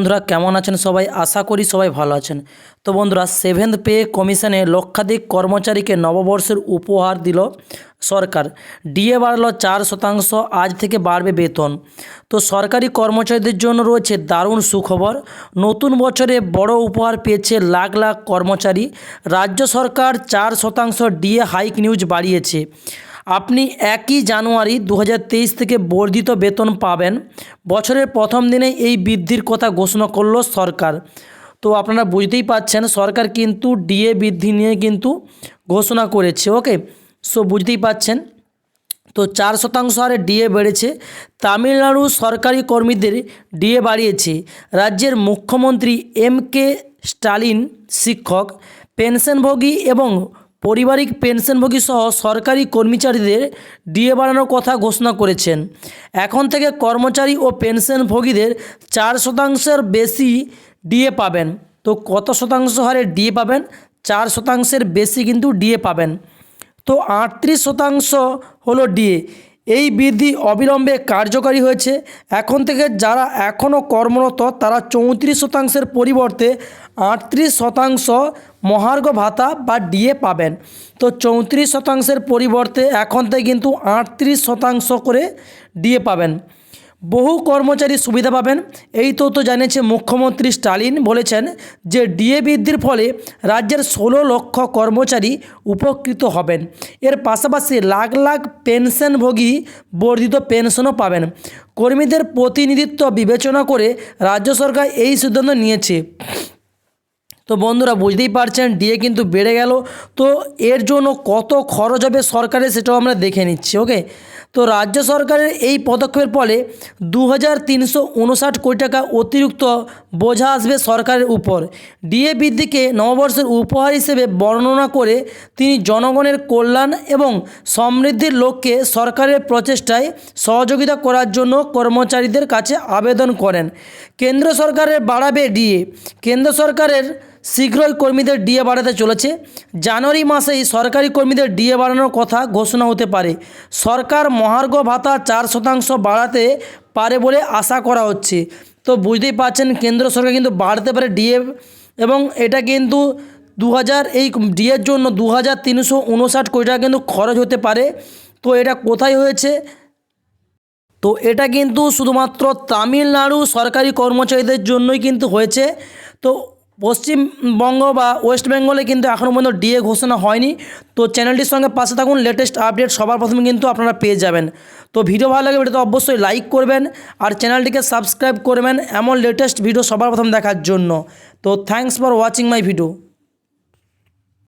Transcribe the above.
বন্ধুরা, কেমন আছেন সবাই? আশা করি সবাই ভালো আছেন। তো বন্ধুরা সেভেন্থ পে কমিশনে লক্ষাধিক কর্মচারীকে নববর্ষের উপহার দিল সরকার। ডিএ বাড়লো চার শতাংশ, আজ থেকে বাড়বে বেতন। তো সরকারি কর্মচারীদের জন্য রয়েছে দারুণ সুখবর। নতুন বছরে বড় উপহার পেয়েছে লাখ লাখ কর্মচারী। রাজ্য সরকার চার শতাংশ ডিএ হাইক নিউজ বাড়িয়েছে। আপনি একই জানুয়ারি দু হাজার তেইশ থেকে বর্ধিত বেতন পাবেন। বছরের প্রথম দিনে এই বৃদ্ধির কথা ঘোষণা করল সরকার। তো আপনারা বুঝতেই পাচ্ছেন সরকার কিন্তু ডিএ বৃদ্ধি নিয়ে কিন্তু ঘোষণা করেছে, ওকে? সো বুঝতেই পাচ্ছেন তো চার শতাংশ হারে ডিএ বেড়েছে। তামিলনাড়ু সরকারি কর্মীদের ডিএ বাড়িয়েছে। রাজ্যের মুখ্যমন্ত্রী এম কে স্টালিন শিক্ষক, পেনশনভোগী এবং পারিবারিক পেনশনভোগী সহ সরকারি কর্মচারীদের ডিএ বাড়ানোর কথা ঘোষণা করেছেন। এখন থেকে কর্মচারী ও পেনশনভোগীদের চার শতাংশের বেশি ডিএ পাবেন। তো কত শতাংশ হারে ডিএ পাবেন? চার শতাংশের বেশি কিন্তু ডিএ পাবেন। তো আটত্রিশ শতাংশ হলো ডিএ। এই বৃদ্ধি অবিলম্বে কার্যকারী হয়েছে। এখন থেকে যারা এখনও কর্মরত, তারা চৌত্রিশ শতাংশের পরিবর্তে আটত্রিশ শতাংশ মহার্ঘ ভাতা বা ডিএ পাবেন। তো চৌত্রিশ শতাংশের পরিবর্তে এখন থেকে কিন্তু আটত্রিশ শতাংশ করে ডিএ পাবেন। বহু কর্মচারী সুবিধা পাবেন। এই তথ্য জানিয়েছে মুখ্যমন্ত্রী স্টালিন। বলেছেন যে ডিএ বৃদ্ধির ফলে রাজ্যের ষোলো লক্ষ কর্মচারী উপকৃত হবেন। এর পাশাপাশি লাখ লাখ পেনশনভোগী বর্ধিত পেনশনও পাবেন। কর্মীদের প্রতিনিধিত্ব বিবেচনা করে রাজ্য সরকার এই সিদ্ধান্ত নিয়েছে। তো বন্ধুরা বুঝতেই পারছেন, ডিএ কিন্তু বেড়ে গেল। তো এর জন্য কত খরচ হবে সরকারের সেটাও আমরা দেখে নিচ্ছি, ওকে? তো রাজ্য সরকারের এই পদক্ষেপের ফলে দু হাজার তিনশো উনষাট কোটি টাকা অতিরিক্ত বোঝা আসবে সরকারের উপর। ডিএ বৃদ্ধিকে নববর্ষের উপহার হিসেবে বর্ণনা করে তিনি জনগণের কল্যাণ এবং সমৃদ্ধির লক্ষ্যে সরকারের প্রচেষ্টায় সহযোগিতা করার জন্য কর্মচারীদের কাছে আবেদন করেন। কেন্দ্র সরকারের বাড়াবে ডিএ। কেন্দ্র সরকারের শীঘ্রই কর্মীদের ডিএ বাড়াতে চলেছে। জানুয়ারি মাসেই সরকারি কর্মীদের ডিএ বাড়ানোর কথা ঘোষণা হতে পারে। সরকার মহার্ঘ ভাতা চার শতাংশ বাড়াতে পারে বলে আশা করা হচ্ছে। তো বুঝতেই পারছেন, কেন্দ্র সরকার কিন্তু বাড়তে পারে ডিএ এবং এটা কিন্তু দু হাজার এই ডিএর জন্য দু হাজার তিনশো উনষাট কোটি টাকা কিন্তু খরচ হতে পারে। তো এটা কোথায় হয়েছে? তো এটা কিন্তু শুধুমাত্র তামিলনাড়ু সরকারি কর্মচারীদের জন্যই কিন্তু হয়েছে। তো পশ্চিমবঙ্গ বা ওয়েস্ট বেঙ্গলে কিন্তু এখনও পর্যন্ত ডিএ ঘোষণা হয়নি। তো চ্যানেলটির সঙ্গে পাশে থাকুন লেটেস্ট আপডেট সবার প্রথমে কিন্তু আপনারা পেয়ে যাবেন। তো ভিডিও ভালো লাগে ভিডিওতে অবশ্যই লাইক করবেন আর চ্যানেলটিকে সাবস্ক্রাইব করবেন, এমন লেটেস্ট ভিডিও সবার প্রথম দেখার জন্য। তো thanks for watching my video